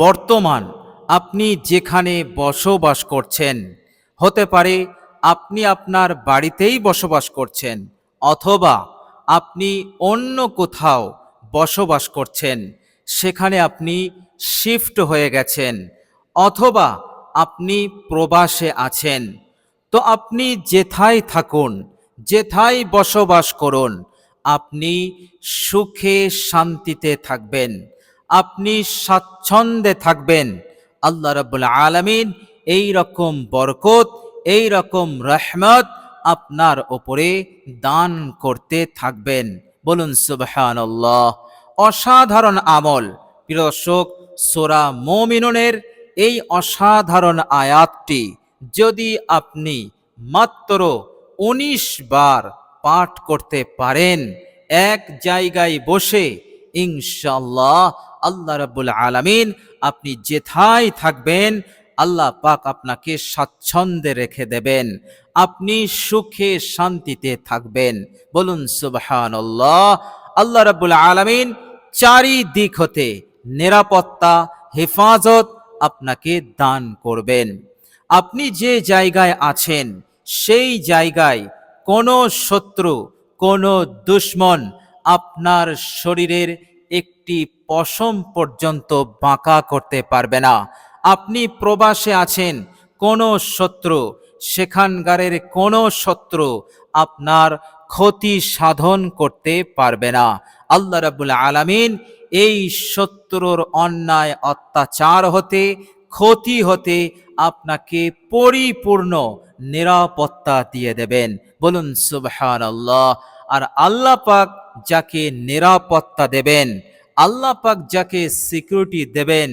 বর্তমান আপনি যেখানে বসবাস করছেন, হতে পারে আপনি আপনার বাড়িতেই বসবাস করছেন অথবা আপনি অন্য কোথাও বসবাস করছেন, সেখানে আপনি শিফট হয়ে গেছেন অথবা আপনি প্রবাসে আছেন। তো আপনি যেথায় থাকুন, যেথায় বসবাস করুন, আপনি সুখে শান্তিতে থাকবেন। আপনি স্বাচ্ছন্দ্যে থাকবেন। আল্লাহ রাব্বুল আলামিন এই রকম বরকত, এই রকম রহমত আপনার ওপরে দান করতে থাকবেন। বলুন সুবহানাল্লাহ। অসাধারণ আমল। প্রিয় দর্শক, সোরা মোমিনুনের এই অসাধারণ আয়াতটি যদি আপনি মাত্র উনিশ বার পাঠ করতে পারেন, এক জায়গায় বসে ইনশাল্লাহ আল্লাহ রাব্বুল আলামিন, আপনি যেথায় থাকবেন, আল্লাহ পাক আপনাকে স্বাচ্ছন্দ্যে রেখে দেবেন। আপনি সুখে শান্তিতে থাকবেন। বলুন সুবহানাল্লাহ। আল্লাহ রাব্বুল আলামিন চারিদিক হতে নিরাপত্তা, হেফাজত আপনাকে দান করবেন। আপনি যে জায়গায় আছেন, সেই জায়গায় কোনো শত্রু, কোনো দুশ্মন আপনার শরীরের একটি পশম পর্যন্ত বাঁকা করতে পারবে না। আপনি প্রবাসে আছেন, কোনো শত্রু, সেখানকারের কোনো শত্রু আপনার ক্ষতি সাধন করতে পারবে না। আল্লাহ রাবুল আলামিন এই শত্রুর অন্যায় অত্যাচার হতে, ক্ষতি হতে আপনাকে পরিপূর্ণ নিরাপত্তা দিয়ে দেবেন। বলুন সুবহান আর আল্লাহ পাক যাকে নিরাপত্তা দেবেন আল্লাহ পাক যাকে সিকিউরিটি দেবেন,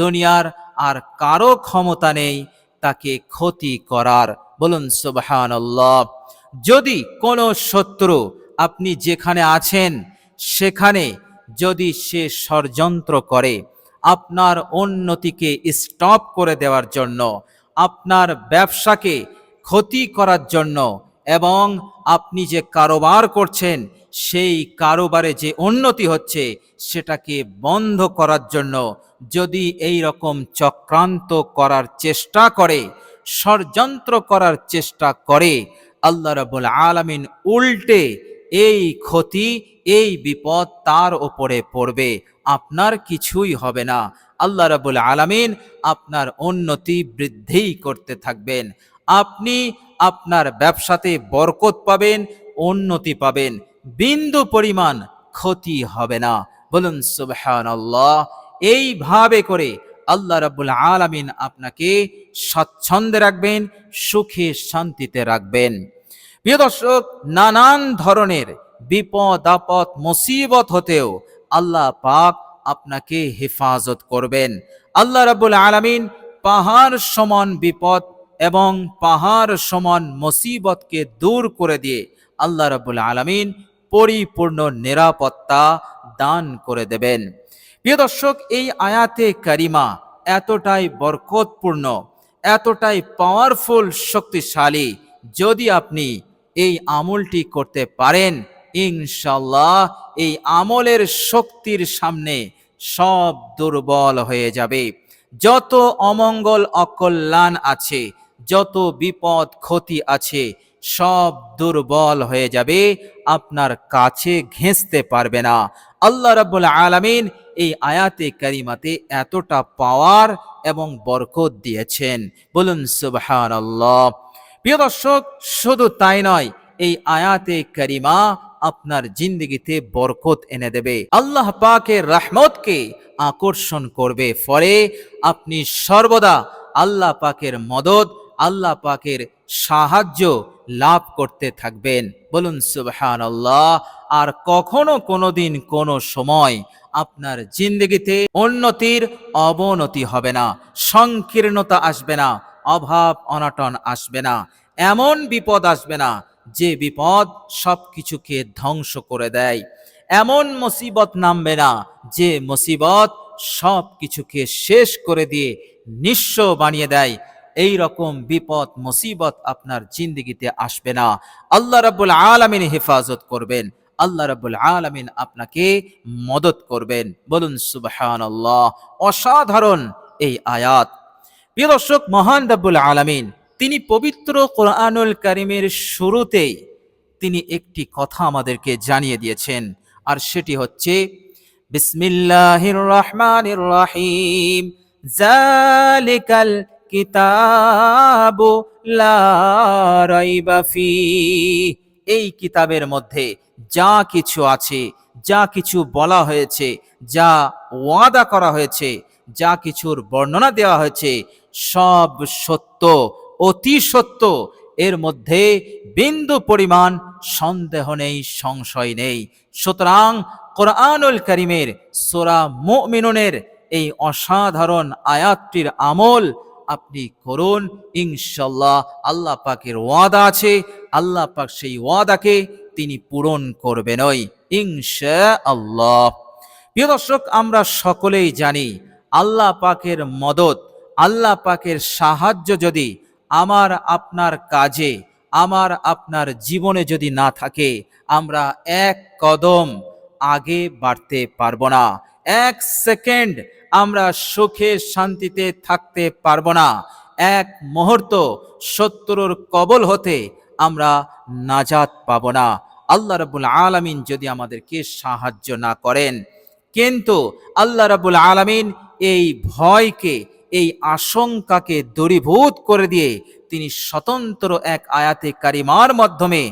দুনিয়ার আর কারও ক্ষমতা নেই, তাকে ক্ষতি করার। বলুন সুবহান যদি কোনো শত্রু আপনি যেখানে আছেন, সেখানে যদি সে ষড়যন্ত্র করে, আপনার উন্নতিকে স্টপ করে দেওয়ার জন্য, আপনার ব্যবসাকে ক্ষতি করার জন্য এবং আপনি যে কারোবার করছেন, সেই কারোবারে যে উন্নতি হচ্ছে, সেটাকে বন্ধ করার জন্য যদি এই রকম চক্রান্ত করার চেষ্টা করে, ষড়যন্ত্র করার চেষ্টা করে, আল্লাহ রাবুল আলামিন উল্টে এই ক্ষতি, এই বিপদ তার ওপরে পড়বে, আপনার কিছুই হবে না। আল্লাহ রাবুল আলামিন আপনার উন্নতি বৃদ্ধি করতে থাকবেন। আপনি আপনার ব্যবসাতে বরকত পাবেন, উন্নতি পাবেন। বিন্দু পরিমাণ ক্ষতি হবে না। বলুন, সুবহানাল্লাহ। এইভাবে করে আল্লাহ রাব্বুল আলামিন আপনাকে স্বচ্ছন্দে রাখবেন, সুখে শান্তিতে রাখবেন। প্রিয় দর্শক, নানান ধরনের বিপদ, আপদ, মুসিবত হতেও আল্লাহ পাক আপনাকে হেফাজত করবেন। আল্লাহ রাব্বুল আলামিন পাহাড় সমান বিপদ এবং পাহাড় সমান মুসিবতকে দূর করে দিয়ে আল্লাহ রাব্বুল আলামিন পরিপূর্ণ নিরাপত্তা দান করে দেবেন। প্রিয় দর্শক, এই আয়াতে কারিমা এতটাই বরকতপূর্ণ, এতটাই পাওয়ারফুল শক্তিশালী, যদি আপনি এই আমলটি করতে পারেন ইনশাল্লাহ এই আমলের শক্তির সামনে সব দুর্বল হয়ে যাবে। যত অমঙ্গল, অকল্যাণ আছে যত বিপদ ক্ষতি আছে, সব দুর্বল হয়ে যাবে, আপনার কাছে ঘেঁচতে পারবে না। আল্লাহ রাব্বুল আলামিন এই আয়াতে কারিমাতে এতটা পাওয়ার এবং বরকত দিয়েছেন। বলুন, সুবহানাল্লাহ। প্রিয় দর্শক, শুধু তাই নয়, এই আয়াতে কারিমা আপনার জিন্দগিতে বরকত এনে দেবে। আল্লাহ পাকের রহমতকে আকর্ষণ করবে, ফলে আপনি সর্বদা আল্লাহ পাকের মদত আল্লাহ পাকের সাহায্য লাভ করতে থাকবেন। বলুন সুবহান আল্লাহ আর কখনো কোনোদিন কোনো সময় আপনার জিন্দগিতে উন্নতির অবনতি হবে না, সংকীর্ণতা আসবে না, অভাব, অনটন আসবে না, এমন বিপদ আসবে না যে বিপদ সব কিছুকে ধ্বংস করে দেয়। এমন মুসিবত নামবে না যে মুসিবত সব কিছুকে শেষ করে দিয়ে নিঃস্ব বানিয়ে দেয়। এই রকম বিপদ, মুসিবত আপনার জিন্দগিতে আসবে না। আল্লাহ রাব্বুল আলামিন হেফাজত করবেন। আল্লাহ রাব্বুল আলামিন আপনাকে মদত করবেন। বলুন, সুবহানাল্লাহ। অসাধারণ এই আয়াত। প্রিয় দর্শক, মহান রাব্বুল আলামিন, তিনি পবিত্র কোরআনুল করিমের শুরুতেই তিনি একটি কথা আমাদেরকে জানিয়ে দিয়েছেন। আর সেটি হচ্ছে, বিসমিল্লাহির রহমানির রহিম। জালিকাল কিতাবু লা রাইবা এই কিতাবের মধ্যে যা কিছু আছে, যা কিছু বলা হয়েছে, যা ওয়াদা করা হয়েছে, যা কিছুর বর্ণনা দেওয়া হয়েছে, সব সত্য, অতি সত্য। এর মধ্যে বিন্দু পরিমাণ সন্দেহ নেই, সংশয় নেই। সুতরাং কোরআনুল করিমের সোরা মুমিনুনের এই অসাধারণ আয়াতটির আমল আপনি করুন, ইনশাল্লাহ আল্লাহ পাকের ওয়াদা আছে, আল্লাহ পাক সেই ওয়াদাকে তিনি পূরণ করবেনই ইনশা আল্লাহ প্রিয় দর্শক, আমরা সকলেই জানি আল্লাহ পাকের মদত, আল্লাহ পাকের সাহায্য যদি আমার আপনার কাজে, আমার আপনার জীবনে যদি না থাকে, আমরা এক কদম আগে বাড়তে পারব না। এক সেকেন্ড আমরা সুখে শান্তিতে থাকতে পারব না। এক মুহূর্ত শত্রুর কবল হতে আমরা নাজাত পাব না। আল্লাহ রাবুল আলামিন যদি আমাদেরকে সাহায্য না করেন, কিন্তু আল্লাহ রাবুল আলামিন এই ভয়কে, এই আশঙ্কাকে দূরীভূত করে দিয়ে তিনি স্বতন্ত্র এক আয়াতে কারিমার মাধ্যমে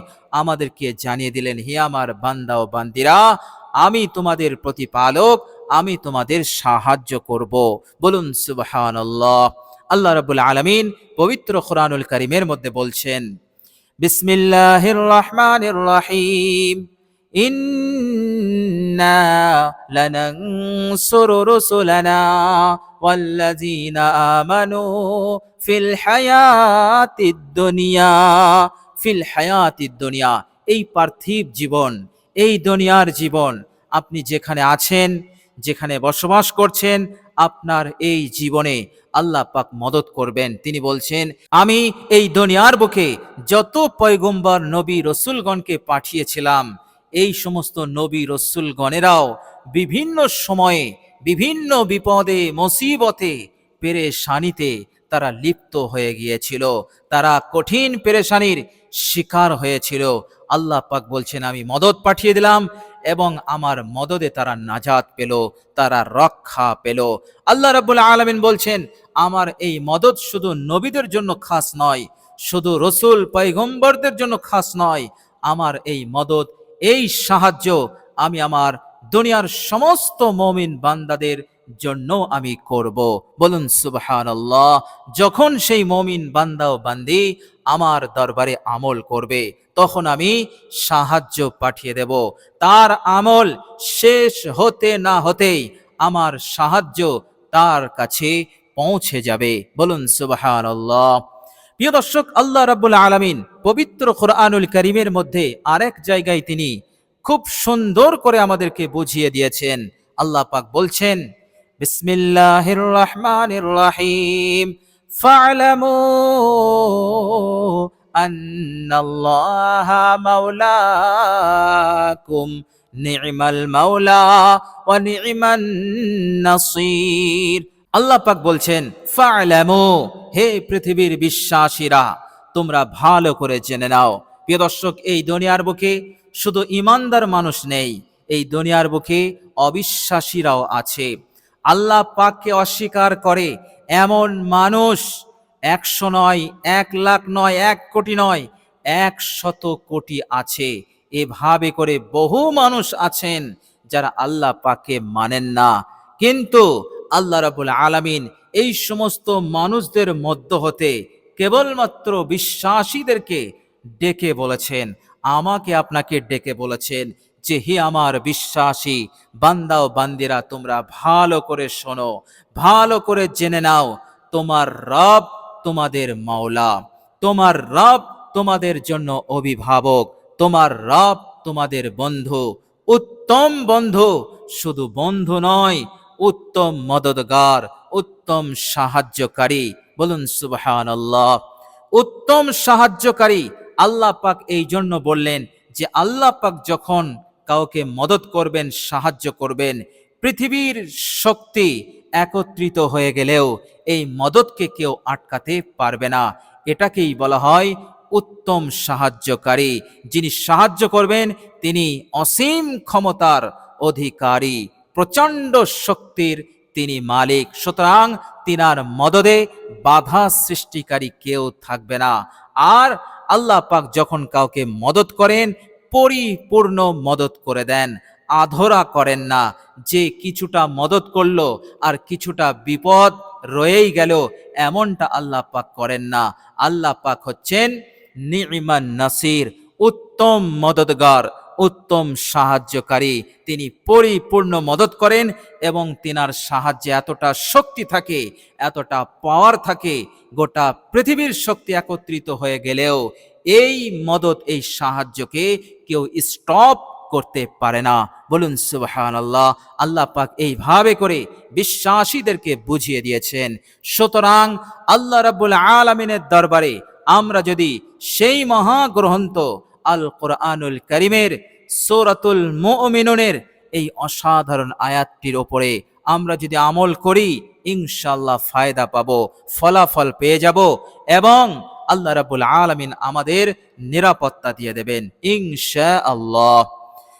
আমাদেরকে জানিয়ে দিলেন, হে আমার বান্দা ও বান্দিরা, আমি তোমাদের প্রতিপালক আমি তোমাদের সাহায্য করব। বলুন, সুবহানাল্লাহ। আল্লাহ রাব্বুল আলমিন পবিত্র কোরআনুল করিমের মধ্যে বলছেন, বিসমিল্লাহির এই পার্থিব জীবন, এই দুনিয়ার জীবন, আপনি যেখানে আছেন যেখানে বসবাস করছেন আপনার এই জীবনে আল্লাহ পাক মদত করবেন। তিনি বলছেন, আমি এই দুনিয়ার বুকে যত পয়গম্বর নবী রসুলগণকে পাঠিয়েছিলাম, এই সমস্ত নবী রসুলগণেরাও বিভিন্ন সময়ে, বিভিন্ন বিপদে, মুসিবতে, পেরেশানিতে তারা লিপ্ত হয়ে গিয়েছিল। তারা কঠিন পেরেশানির শিকার হয়েছিল। আল্লাহ পাক বলছেন, আমি মদত পাঠিয়ে দিলাম এবং আমার মদদে তারা নাজাত পেল, তারা রক্ষা পেল। আল্লাহ রাবুল আলমিন বলছেন, আমার এই মদত শুধু নবীদের জন্য খাস নয়, শুধু রসুল পৈগম্বরদের জন্য খাস নয়, আমার এই মদত, এই সাহায্য আমি আমার দুনিয়ার সমস্ত মমিন বান্দাদের জন্য আমি করব। বলুন, সুবহানাল্লাহ, যখন সেই মমিন বান্দা ও বান্দি আমার দরবারে আমল করবে, তখন আমি সাহায্য পাঠিয়ে দেব। তার আমল শেষ হতে না হতেই আমার সাহায্য তার কাছে পৌঁছে যাবে। বলুন, সুবহানাল্লাহ। প্রিয় দর্শক, আল্লাহ রাব্বুল আলামিন পবিত্র কোরআনুল করিমের মধ্যে আরেক জায়গায় তিনি খুব সুন্দর করে আমাদেরকে বুঝিয়ে দিয়েছেন। আল্লাহ পাক বলছেন, বিসমিল্লাহির রহমানির রহিম। ফা'লামু আন্নাল্লাহা মাওলাকুম। নি'মাল মাওলা ওয়া নি'মান নাসির। আল্লাহ পাক বলছেন, ফা'লামু, হে পৃথিবীর বিশ্বাসীরা, তোমরা ভালো করে জেনে নাও। প্রিয় দর্শক, এই দুনিয়ার বুকে শুধু ইমানদার মানুষ নেই, এই দুনিয়ার বুকে অবিশ্বাসীরাও আছে। আল্লাহ পাককে অস্বীকার করে এমন মানুষ একশো নয়, এক লাখ নয়, এক কোটি নয় এক শত কোটি আছে। এভাবে করে বহু মানুষ আছেন যারা আল্লাহ পাককে মানেন না। কিন্তু আল্লাহ রাবুল আলামিন এই সমস্ত মানুষদের মধ্য হতে কেবলমাত্র বিশ্বাসীদেরকে ডেকে বলেছেন। আমাকে আপনাকে ডেকে বলেছেন যে, হে আমার বিশ্বাসী বান্দা ও বান্দিরা, তোমরা ভালো করে শোনো, ভালো করে জেনে নাও, তোমার রব তোমাদের মাওলা, তোমার রব তোমাদের জন্য অভিভাবক, তোমার রব তোমাদের বন্ধু, উত্তম বন্ধু শুধু বন্ধু নয়, উত্তম মদতগার উত্তম সাহায্যকারী, বলুন সুবহানাল্লাহ, উত্তম সাহায্যকারী আল্লাহ পাক এই জন্য বললেন যে আল্লাহ পাক যখন কাউকে মদত করবেন, সাহায্য করবেন, পৃথিবীর শক্তি একত্রিত হয়ে গেলেও এই মদতকে কেউ আটকাতে পারবে না। এটাকেই বলা হয় উত্তম সাহায্যকারী। যিনি সাহায্য করবেন, তিনি অসীম ক্ষমতার অধিকারী। প্রচণ্ড শক্তির তিনি মালিক। সুতরাং তিনার মদদে বাধা সৃষ্টিকারী কেউ থাকবে না। আর আল্লাহ পাক যখন কাউকে মদত করেন, পরিপূর্ণ মদত করে দেন। আধরা করেন না, যে কিছুটা মদত করল আর কিছুটা বিপদ রয়েই গেল, এমনটা আল্লাহ পাক করেন না। আল্লাহ পাক হচ্ছেন নিমান নাসির, উত্তম মদতগার। উত্তম সাহায্যকারী। তিনি পরিপূর্ণ মদত করেন এবং তিনার সাহায্যে এতটা শক্তি থাকে, এতটা পাওয়ার থাকে, গোটা পৃথিবীর শক্তি একত্রিত হয়ে গেলেও এই মদত, এই সাহায্যকে কেউ স্টপ করতে পারে না। বলুন সুবহান আল্লাহ আল্লাহ পাক এইভাবে করে বিশ্বাসীদেরকে বুঝিয়ে দিয়েছেন। সুতরাং আল্লাহ রাব্বুল আলামিনের দরবারে আমরা যদি সেই মহাগ্রন্থ আল কোরআনুল করিমের, সূরাতুল মুমিনুনের এই অসাধারণ আয়াতটির ওপরে আমরা যদি আমল করি ইনশাল্লাহ ফায়দা পাবো, ফলাফল পেয়ে যাব এবং আল্লাহ রাব্বুল আলামিন আমাদের নিরাপত্তা দিয়ে দেবেন ইনশা আল্লাহ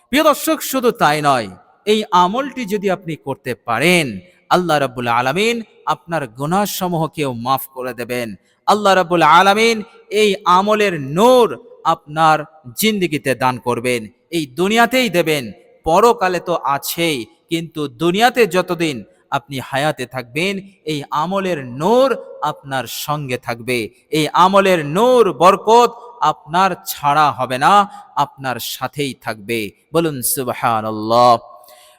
প্রিয় দর্শক, শুধু তাই নয়, এই আমলটি যদি আপনি করতে পারেন, আল্লাহ রাব্বুল আলামিন আপনার গুনাহসমূহকেও মাফ করে দেবেন। আল্লাহ রাব্বুল আলামিন এই আমলের নূর আপনার জিন্দিগিতে দান করবেন। এই দুনিয়াতেই দেবেন, পরকালে তো আছেই, কিন্তু দুনিয়াতে যতদিন আপনি হায়াতে থাকবেন, এই আমলের নূর আপনার সঙ্গে থাকবে। এই আমলের নূর, বরকত আপনার ছাড়া হবে না, আপনার সাথেই থাকবে। বলুন, সুবহানাল্লাহ।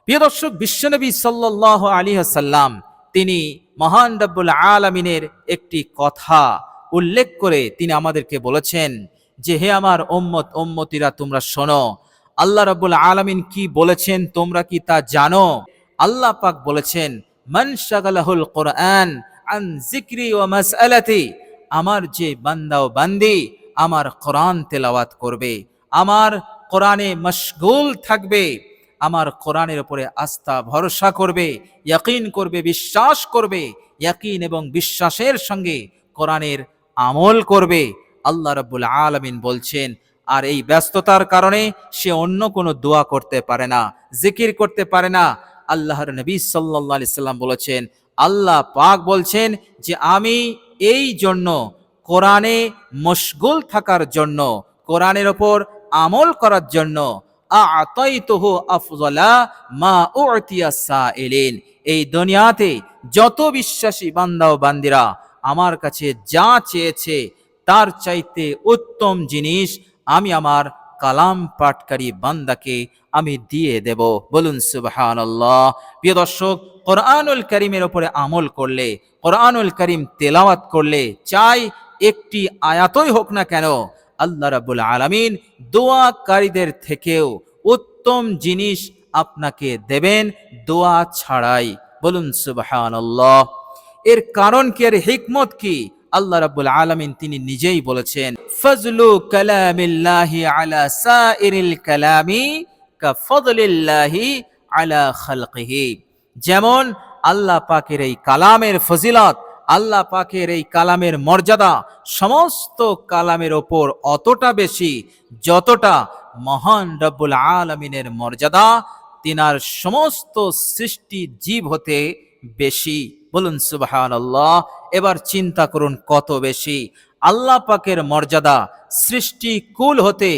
প্রিয় দর্শক, বিশ্বনবী সাল্লাল্লাহু আলাইহি সাল্লাম তিনি মহান রব্বুল আলামিনের একটি কথা উল্লেখ করে তিনি আমাদেরকে বলেছেন যে হে আমার উম্মত, উম্মতিরা তোমরা শোনো। আল্লাহ রাব্বুল আলামিন কি বলেছেন তোমরা কি তা জানো? আল্লাহ পাক বলেছেন, মান কোরআন আন মাসআলাতি আমার যে বান্দা ও বান্দি আমার কোরআন তেলাওয়াত করবে, আমার কোরআনে মশগুল থাকবে, আমার কোরআনের উপরে আস্থা ভরসা করবে, ইয়াকিন করবে, বিশ্বাস করবে, ইয়াকিন এবং বিশ্বাসের সঙ্গে কোরআনের আমল করবে। আল্লাহ রাব্বুল আলামিন বলছেন, আর এই ব্যস্ততার কারণে সে অন্য কোনো দোয়া করতে পারে না, জিকির করতে পারে না। আল্লাহর নবী আলাইহি সাল্লাম বলেছেন, আল্লাহ পাক বলছেন যে আমি এই জন্য কোরআনে মশগুল থাকার জন্য, কোরআনের ওপর আমল করার জন্য এই দুনিয়াতে যত বিশ্বাসী বান্দা ও বান্দিরা আমার কাছে যা চেয়েছে তার চাইতে উত্তম জিনিস আমি আমার কালাম পাঠকারী বান্দাকে আমি দিয়ে দেব। বলুন, সুবহানাল্লাহ। প্রিয় দর্শক, কোরআনুল করিমের ওপরে আমল করলে, কোরআনুল করিম তেলাওয়াত করলে, চাই একটি আয়াতই হোক না কেন, আল্লাহ রাবুল আলামিন দোয়াকারীদের থেকেও উত্তম জিনিস আপনাকে দেবেন দোয়া ছাড়াই। বলুন, সুবহানাল্লাহ। এর কারণ কি, এর হিকমত কি? আল্লাহ রাব্বুল আলামিন তিনি নিজেই বলেছেন, ফজলু কালামিল্লাহি আলা সাইরিল কালামি কা ফদলিল্লাহি আলা খালকিহি। যেমন আল্লাহ পাকের এই কালামের ফজিলত, আল্লাহ পাকের এই কালামের মর্যাদা সমস্ত কালামের ওপর অতটা বেশি, যতটা মহান রব্বুল আলমিনের মর্যাদা, তিনার সমস্ত সৃষ্টি জীব হতে বেশি। বলুন সুবাহান আল্লাহ এবার চিন্তা করুন কত বেশি। আল্লাহ পাকের মর্যাদা সৃষ্টি কুল হতে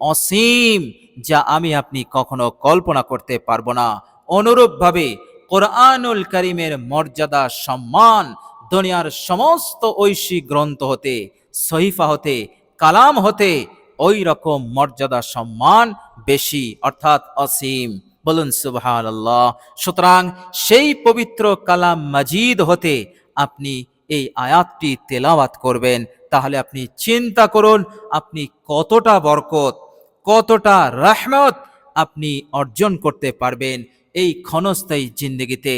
অসীম, যা আমি আপনি কখনো কল্পনা করতে পারব না। অনুরূপভাবে কোরআনুল করিমের মর্যাদা, সম্মান দুনিয়ার সমস্ত ঐশী গ্রন্থ হতে, সহিফা হতে, কালাম হতে ওই রকম মর্যাদা, সম্মান বেশি, অর্থাৎ অসীম। বলুন সুবহান আল্লাহ সুতরাং সেই পবিত্র কালাম মাজিদ হতে আপনি এই আয়াতটি তেলাওয়াত করবেন। তাহলে আপনি চিন্তা করুন, আপনি কতটা বরকত, কতটা রহমত আপনি অর্জন করতে পারবেন এই ক্ষণস্থায়ী জিন্দগিতে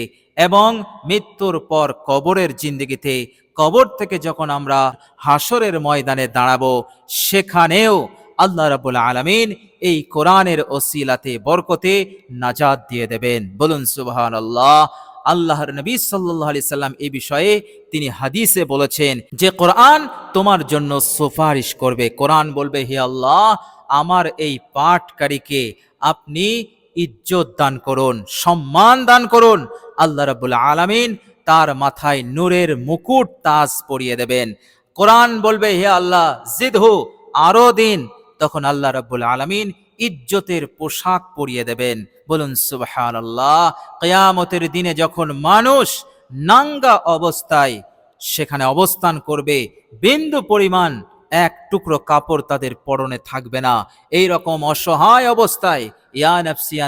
এবং মৃত্যুর পর কবরের জিন্দগিতে। কবর থেকে যখন আমরা হাসরের ময়দানে দাঁড়াবো, সেখানেও আল্লাহ রাবুল আলমিন এই কোরআনের ওসিলাতে, বরকতে নাজাদ দিয়ে দেবেন। বলুন সুবহান আল্লাহ আল্লাহর নবী সাল্লাহ আলি সাল্লাম এই বিষয়ে তিনি হাদিসে বলেছেন যে, কোরআন তোমার জন্য সুপারিশ করবে। কোরআন বলবে, হে আল্লাহ, আমার এই পাঠকারীকে আপনি ইজ্জত দান করুন, সম্মান দান করুন। আল্লাহ রাবুল আলামিন তার মাথায় নূরের মুকুট তাজ পরিয়ে দেবেন। কোরআন বলবে, হে আল্লাহ, জিদ জিদহু আরও দিন তখন আল্লাহ রাব্বুল আলামিন ইজ্জতের পোশাক পরিয়ে দেবেন। বলুন সুবহান আল্লাহ কেয়ামতের দিনে যখন মানুষ নাঙ্গা অবস্থায় সেখানে অবস্থান করবে, বিন্দু পরিমাণ এক টুকরো কাপড় তাদের পরনে থাকবে না। এই রকম অসহায় অবস্থায় ইয়া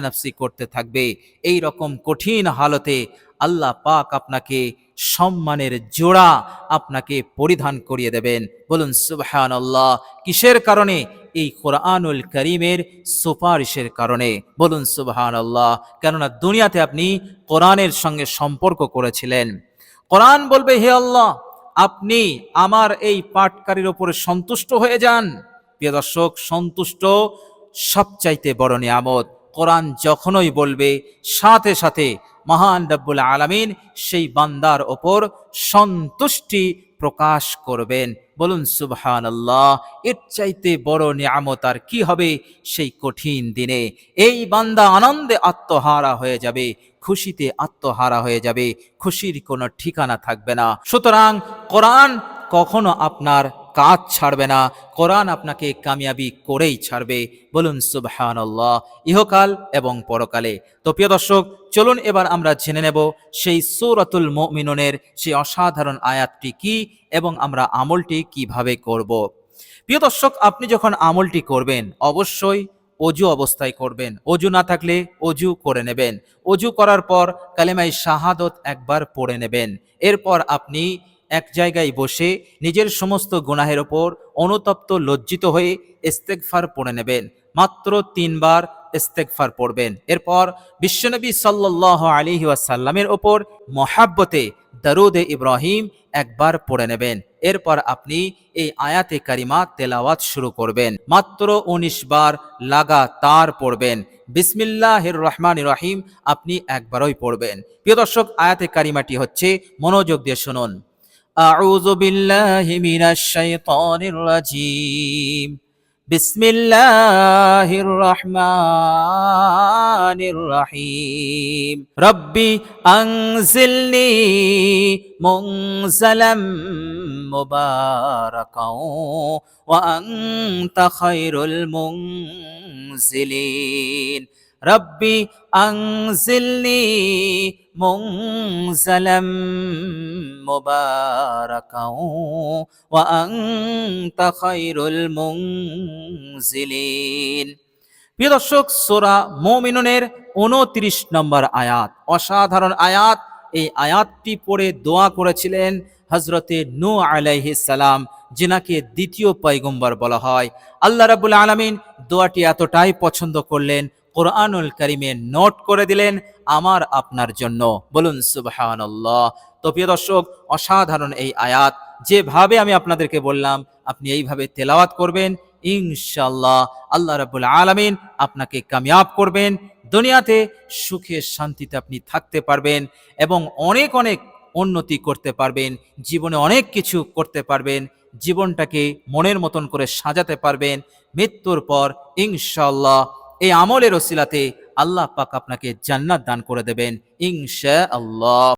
নফসি করতে থাকবে। এই রকম কঠিন হালতে আল্লাহ পাক আপনাকে সম্মানের জোড়া আপনাকে পরিধান করিয়ে দেবেন। বলুন সুবহান আল্লাহ কিসের কারণে এই কোরআনুল করিমের সুপারিশের কারণে। বলুন সুবহান আল্লাহ কেননা দুনিয়াতে আপনি কোরআনের সঙ্গে সম্পর্ক করেছিলেন। কোরআন বলবে, হে আল্লাহ, আপনি আমার এই পাঠকারীর ওপরে সন্তুষ্ট হয়ে যান। প্রিয় দর্শক, সন্তুষ্ট সবচাইতে বড় নিয়ামত। কোরআন যখনই বলবে, সাথে সাথে মহান রব্বুল আলামিন সেই বান্দার ওপর সন্তুষ্টি প্রকাশ করবেন। বলুন সুবহান আল্লাহ এর চাইতে বড় নিয়ামত আর কি হবে সেই কঠিন দিনে। এই বান্দা আনন্দে আত্মহারা হয়ে যাবে, খুশিতে আত্মহারা হয়ে যাবে, খুশির কোনো ঠিকানা থাকবে না। সুতরাং কোরআন কখনো আপনার কাজ ছাড়বে না, কোরআন আপনাকে কামিয়াবি করেই ছাড়বে। বলুন সুবহান আল্লাহ ইহকাল এবং পরকালে। তো প্রিয় দর্শক, চলুন এবার আমরা জেনে নেব সেই সৌরাতুল মুমিনুনের সেই অসাধারণ আয়াতটি কি এবং আমরা আমলটি কীভাবে করব। প্রিয় দর্শক, আপনি যখন আমলটি করবেন, অবশ্যই অজু অবস্থায় করবেন। অজু না থাকলে অজু করে নেবেন। অজু করার পর কালেমাই শাহাদত একবার পড়ে নেবেন। এরপর আপনি এক জায়গায় বসে নিজের সমস্ত গুনাহের ওপর অনুতপ্ত লজ্জিত হয়ে ইস্তেকফার পড়ে নেবেন। মাত্র তিনবার ইস্তেকফার পড়বেন। এরপর বিশ্বনবী সাল্লাহ আলী ওয়াসাল্লামের ওপর মহাব্বতে দারুদে ইব্রাহিম একবার পড়ে নেবেন। এরপর আপনি এই আয়াতে কারিমা তেলাওয়াত শুরু করবেন। মাত্র উনিশ বার লাগাতার পড়বেন। বিসমিল্লাহির রহমান রহিম আপনি একবারই পড়বেন। প্রিয় দর্শক, আয়াতে কারিমাটি হচ্ছে মনোযোগ দিয়ে শুনুন। أعوذ بالله من الشيطان الرجيم بسم الله الرحمن الرحيم ربي أنزلني منزلا مباركا وأنت خير المنزلين রব্বি আংসিলনি মুসলম মুবারকুল ওয়া প্রিয় দর্শক, সোরা মোমিনুনের উনত্রিশ নম্বর আয়াত, অসাধারণ আয়াত। এই আয়াতটি পড়ে দোয়া করেছিলেন হজরতে নু সালাম, যিনাকে দ্বিতীয় পয়গম্বর বলা হয়। আল্লাহ রাবুল আলমিন দোয়াটি এতটাই পছন্দ করলেন কোরআনুল করিমে নোট করে দিলেন আমার আপনার জন্য। বলুন, সুবহানাল্লাহ। তো প্রিয় দর্শক, অসাধারণ এই আয়াত। যেভাবে আমি আপনাদেরকে বললাম, আপনি এইভাবে তেলাওয়াত করবেন ইনশাল্লাহ আল্লাহ রাবুল আলমিন আপনাকে কামিয়াব করবেন। দুনিয়াতে সুখে শান্তিতে আপনি থাকতে পারবেন এবং অনেক অনেক উন্নতি করতে পারবেন, জীবনে অনেক কিছু করতে পারবেন, জীবনটাকে মনের মতন করে সাজাতে পারবেন, মৃত্যুর পর ইনশাল্লাহ এই আমলের ওসিলাতে আল্লাহ পাক আপনাকে জান্নাত দান করে দেবেন ইনশা আল্লাহ